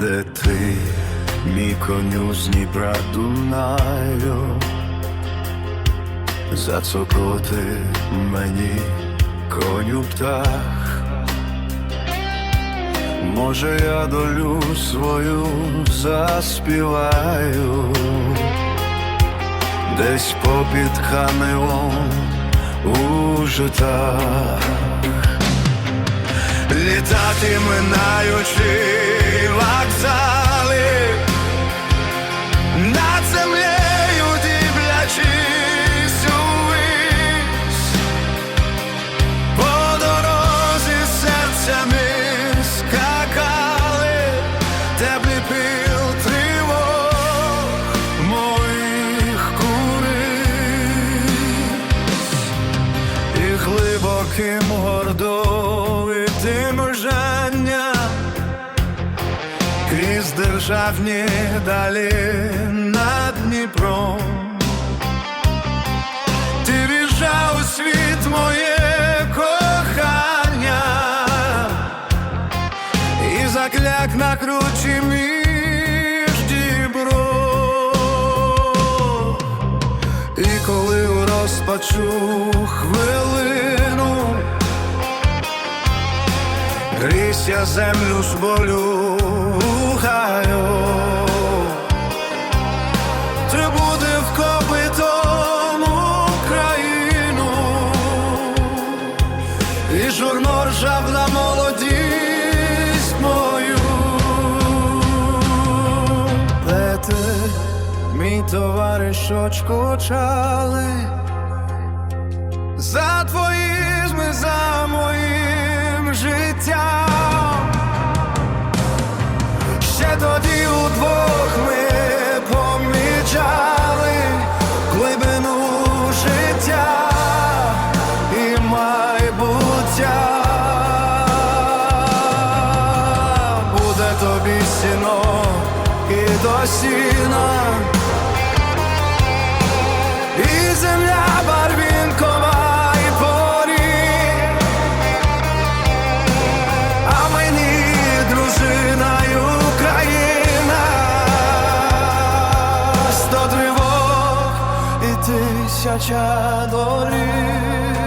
де ти, мій коню з Дніпра Дунаю, зацокоти мені коню птах, може я долю свою заспіваю, десь попід Каневом у житах. Літати минаючи глибоким гордовитим жання крізь державні далі над Дніпром. Ти віжав світ моє кохання і закляк на кручі між дібро. І коли у розпачу хвилину Грізь я землю з болю гаю Ти буде вкопитом Україну. І журно молодість мою. Де ти, мій товаришочку чали. За твоїм до сіна, і земля барвінкова і поріг. А мені дружина й Україна, сто тривог і тисяча доріг.